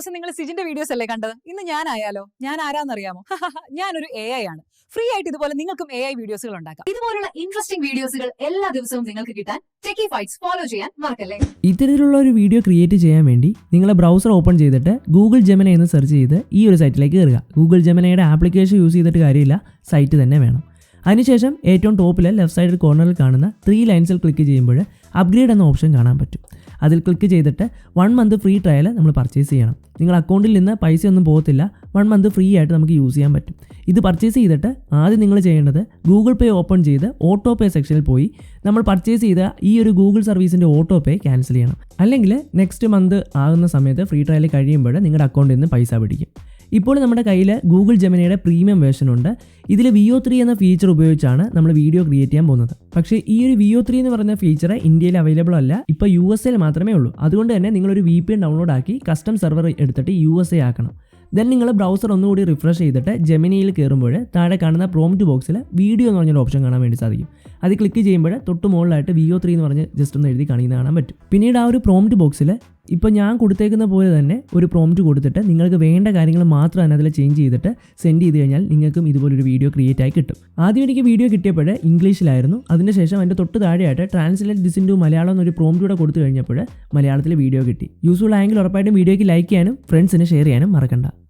ദിവസം നിങ്ങൾ സിജിന്റെ വീഡിയോസ് അല്ലേ കണ്ടത്? ഇന്ന് ഞാനായാലോ? ഞാൻ ആരാന്നറിയാമോ ഞാനൊരു എ ഐ ആണ്. ഫ്രീ ആയിട്ട് ഇതുപോലെ നിങ്ങൾക്കും എ ഐ വീഡിയോസുകൾ ഉണ്ടാക്കാം. ഇതുപോലുള്ള ഇൻട്രസ്റ്റിംഗ് വീഡിയോസുകൾ എല്ലാ ദിവസവും നിങ്ങൾക്ക് കിട്ടാൻ ടെക്കി ഫൈറ്റ്സ് ഫോളോ ചെയ്യാൻ മറക്കല്ലേ? ഇത്തരത്തിലുള്ള ഒരു വീഡിയോ ക്രിയേറ്റ് ചെയ്യാൻ വേണ്ടി നിങ്ങളെ ബ്രൗസർ ഓപ്പൺ ചെയ്തിട്ട് ഗൂഗിൾ ജെമന എന്ന് സെർച്ച് ചെയ്ത് ഈ ഒരു സൈറ്റിലേക്ക് കയറുക. ഗൂഗിൾ ജെമനയുടെ ആപ്ലിക്കേഷൻ യൂസ് ചെയ്തിട്ട് കാര്യമില്ല. സൈറ്റ് തന്നെ വേണം. അതിനുശേഷം ഏറ്റവും ടോപ്പിലെ ലെഫ്റ്റ് സൈഡിൽ കോർണറിൽ കാണുന്ന ത്രീ ലൈൻസിൽ ക്ലിക്ക് ചെയ്യുമ്പോൾ അപ്ഗ്രേഡ് എന്ന ഓപ്ഷൻ കാണാൻ പറ്റും. അതിൽ ക്ലിക്ക് ചെയ്തിട്ട് വൺ മന്ത് ഫ്രീ ട്രയൽ നമ്മൾ പർച്ചേസ് ചെയ്യണം. നിങ്ങൾ അക്കൗണ്ടിൽ നിന്ന് പൈസ ഒന്നും പോകത്തില്ല. വൺ മന്ത് ഫ്രീ ആയിട്ട് നമുക്ക് യൂസ് ചെയ്യാൻ പറ്റും. ഇത് പർച്ചേസ് ചെയ്തിട്ട് ആദ്യം നിങ്ങൾ ചെയ്യേണ്ടത് ഗൂഗിൾ പേ ഓപ്പൺ ചെയ്ത് ഓട്ടോ പേ സെക്ഷനിൽ പോയി നമ്മൾ പർച്ചേസ് ചെയ്ത ഈ ഒരു ഗൂഗിൾ സർവീസിന്റെ ഓട്ടോ പേ ക്യാൻസൽ ചെയ്യണം. അല്ലെങ്കിൽ നെക്സ്റ്റ് മന്ത് ആകുന്ന സമയത്ത് ഫ്രീ ട്രയൽ കഴിയുമ്പോൾ നിങ്ങളുടെ അക്കൗണ്ടിൽ നിന്ന് പൈസ പിടിക്കും. ഇപ്പോൾ നമ്മുടെ കയ്യിൽ ഗൂഗിൾ ജെമിനയുടെ പ്രീമിയം വേർഷൻ ഉണ്ട്. ഇതിൽ വി ഒ ത്രീ എന്ന ഫീച്ചർ ഉപയോഗിച്ചാണ് നമ്മൾ വീഡിയോ ക്രിയേറ്റ് ചെയ്യാൻ പോകുന്നത്. പക്ഷേ ഈ ഒരു വി ഒ ത്രീ എന്ന് പറയുന്ന ഫീച്ചർ ഇന്ത്യയിൽ അവൈലബിൾ അല്ല ഇപ്പോൾ യു എസ് എയിൽ മാത്രമേ ഉള്ളൂ. അതുകൊണ്ട് തന്നെ നിങ്ങളൊരു വി പി എൻ ഡൗൺലോഡ് ആക്കി കസ്റ്റം സെർവർ എടുത്തിട്ട് യു എസ് എ ആക്കണം. ദെൻ നിങ്ങൾ ബ്രൗസർ ഒന്നുകൂടി റിഫ്രഷ് ചെയ്തിട്ട് ജെമിനിയിൽ കയറുമ്പോൾ താഴെ കാണുന്ന പ്രോംറ്റ് ബോക്സിൽ വീഡിയോ എന്ന് പറഞ്ഞൊരു ഓപ്ഷൻ കാണാൻ വേണ്ടി സാധിക്കും. അത് ക്ലിക്ക് ചെയ്യുമ്പോൾ തൊട്ട് മുകളിലായിട്ട് വി ഒ ത്രീ എന്ന് പറഞ്ഞ് ജസ്റ്റ് ഒന്ന് എഴുതി കാണിക്കുന്ന കാണാൻ പറ്റും. പിന്നീട് ആ ഒരു പ്രോംറ്റ് ബോക്സിൽ ഇപ്പോൾ ഞാൻ കൊടുത്തേക്കുന്ന പോലെ തന്നെ ഒരു പ്രോംറ്റ് കൊടുത്തിട്ട് നിങ്ങൾക്ക് വേണ്ട കാര്യങ്ങൾ മാത്രം തന്നെ ചേഞ്ച് ചെയ്തിട്ട് സെൻഡ് ചെയ്ത് കഴിഞ്ഞാൽ നിങ്ങൾക്കും ഇതുപോലൊരു വീഡിയോ ക്രിയേറ്റ് ആയി കിട്ടും. ആദ്യം എനിക്ക് വീഡിയോ കിട്ടിയപ്പോൾ ഇംഗ്ലീഷിലായിരുന്നു. അതിനുശേഷം അതിന്റെ തൊട്ട് താഴെയായിട്ട് ട്രാൻസ്ലേറ്റ് ദിസ് ഇന്റു മലയാളം എന്നൊരു പ്രോംറ്റ് കൂടെ കൊടുത്തു കഴിഞ്ഞപ്പോൾ മലയാളത്തിൽ വീഡിയോ കിട്ടി. യൂസ്ഫുൾ ആയെങ്കിൽ ഉറപ്പായിട്ടും വീഡിയോയ്ക്ക് ലൈക്ക് ചെയ്യാനും ഫ്രണ്ട്സിന് ഷെയർ ചെയ്യാനും മറക്കണ്ട.